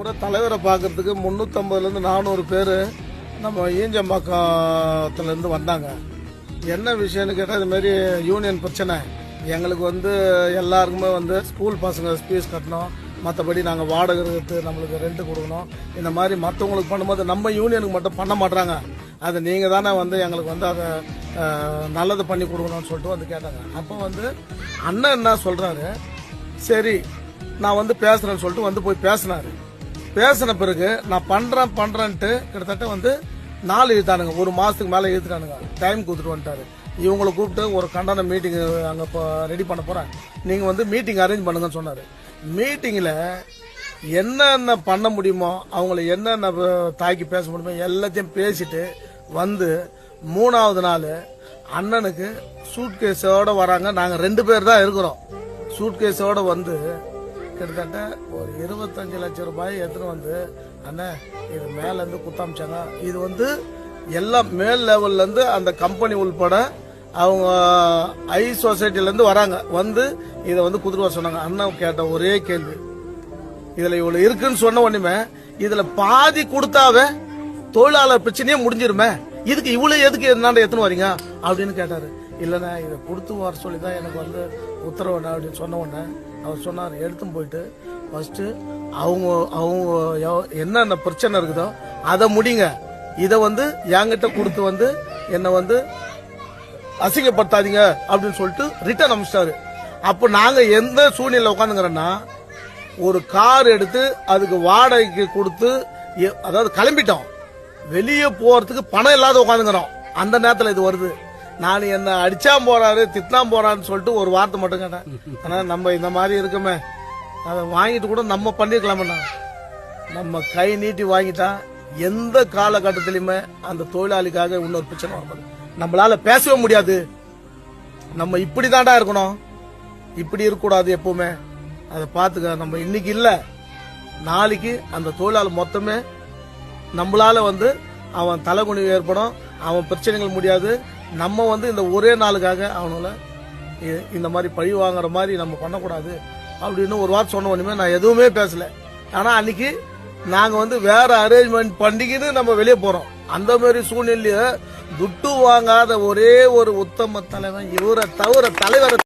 கூட தலைவரை பார்க்கறதுக்கு முந்நூற்றம்பதுலேருந்து நானூறு பேர் நம்ம ஈஞ்சம்பாக்கத்துலேருந்து வந்தாங்க. என்ன விஷயம்னு கேட்டால் இது யூனியன் பிரச்சனை. எங்களுக்கு வந்து எல்லாருக்குமே வந்து ஸ்கூல் பசங்க ஃபீஸ் கட்டணும். மற்றபடி நாங்கள் வாடகை எடுத்து நம்மளுக்கு ரெண்ட் கொடுக்கணும். இந்த மாதிரி மற்றவங்களுக்கு பண்ணும்போது நம்ம யூனியனுக்கு மட்டும் பண்ண மாட்டாங்க அது நீங்கள் தானே வந்து எங்களுக்கு வந்து அதை நல்லது பண்ணி கொடுக்கணும்னு சொல்லிட்டு வந்து கேட்டாங்க. அப்போ வந்து அண்ணன் என்ன சொல்கிறாரு சரி நான் வந்து பேசுகிறேன்னு சொல்லிட்டு வந்து போய் பேசினாரு. பேசின பிறகு நான் பண்றேன் பண்றேன்ட்டு கிட்டத்தட்ட வந்து நாள் இழுத்தானுங்க. ஒரு மாசத்துக்கு மேல இழுத்துட்டானுங்க. டைம் கொடுத்துட்டு வந்துட்டாரு. இவங்களை கூப்பிட்டு ஒரு கண்டன மீட்டிங் அங்க ரெடி பண்ண போறேன். நீங்க வந்து மீட்டிங் அரேஞ்ச் பண்ணுங்கன்னு சொன்னாரு. மீட்டிங்ல என்னென்ன பண்ண முடியுமோ அவங்கள என்னென்ன தாக்கி பேச முடியுமோ எல்லாத்தையும் பேசிட்டு வந்து மூணாவது நாள் அண்ணனுக்கு சூட்கேஸோட வராங்க. நாங்க ரெண்டு பேர் தான் இருக்கிறோம். சூட்கேஸோட வந்து கிட்டத்தட்ட ஒரு இருபத்தஞ்சு லட்சம் ரூபாய் எடுத்துன்னு வந்து அண்ணே இது மேலேருந்து குத்தாமிச்சாங்க இது வந்து எல்லாம் மேல் லெவல்லேருந்து அந்த கம்பெனி உள்பட அவங்க ஐ சொசைட்டிலேருந்து வராங்க. வந்து இதை வந்து குதிரை வர சொன்னாங்க. அண்ணன் கேட்ட ஒரே கேள்வி. இதில் இவ்வளோ இருக்குன்னு சொன்ன உடனே இதில் பாதி கொடுத்தாவே தொழிலாளர் பிரச்சனையே முடிஞ்சிருமே. இதுக்கு இவ்வளோ எதுக்கு என்னாண்ட எத்தனை வரீங்க? அப்படின்னு கேட்டார். இல்லைண்ணே இதை கொடுத்து வர சொல்லி தான் எனக்கு வந்து உத்தரவுண்ணே அப்படின்னு சொன்ன உடனே அவர் சொன்னார் எடுத்தும் போயிட்டு ஃபர்ஸ்ட் அவங்க அவங்க என்னென்ன பிரச்சனை இருக்குதோ அதை முடிங்க. இதை வந்து என்கிட்ட கொடுத்து வந்து என்னை வந்து அசிங்கப்படுத்தாதீங்க அப்படின்னு சொல்லிட்டு ரிட்டர்ன் அனுப்பிச்சிட்டாரு அப்போ நாங்கள் எந்த சூழ்நிலை உட்காந்துங்கிறோன்னா ஒரு கார் எடுத்து அதுக்கு வாடகைக்கு கொடுத்து எ- அதாவது கிளம்பிட்டோம். வெளியே போறதுக்கு பணம் இல்லாத உட்காந்துங்கிறோம் அந்த நேரத்தில் இது வருது. நான் என்ன அடிச்சா போறாரு திட்டினா போறான்னு சொல்லிட்டு ஒரு வார்த்தை மட்டும் கேட்டேன். ஆனா நம்ம இந்த மாதிரி இருக்குமே. அதை வாங்கிட்டு கூட நம்ம பண்ணிருக்கலாமண்ணா. நம்ம கை நீட்டி வாங்கிட்டா எந்த காலகட்டத்திலுமே அந்த தொழிலாளிக்காக இன்னொரு பிரச்சனை நம்மளால பேசவே முடியாது. நம்ம இப்படிதான்டா இருக்கணும். இப்படி இருக்கக்கூடாது எப்பவுமே. அதை பார்த்துக்க நம்ம இன்னைக்கு இல்ல. நாளைக்கு அந்த தொழிலாளி மொத்தமே நம்மளால வந்து அவன் தலைகுனிவு ஏற்படும். அவன் பிரச்சனைகள் முடியாது. நம்ம வந்து இந்த ஒரே நாளுக்காக அவனால இந்த மாதிரி பழி வாங்குற மாதிரி நம்ம பண்ணக்கூடாது. அப்படின்னு ஒரு வார்த்தை சொன்ன உடனே நான் எதுவுமே பேசல. ஆனா அன்னைக்கு நாங்க வந்து வேற அரேஞ்ச்மெண்ட் பண்ணிக்கிட்டு நம்ம வெளியே போறோம். அந்த மாதிரி சூழ்நிலைய துட்டு வாங்காத ஒரே ஒரு உத்தம தலைவன் இவரை தவிர தலைவரை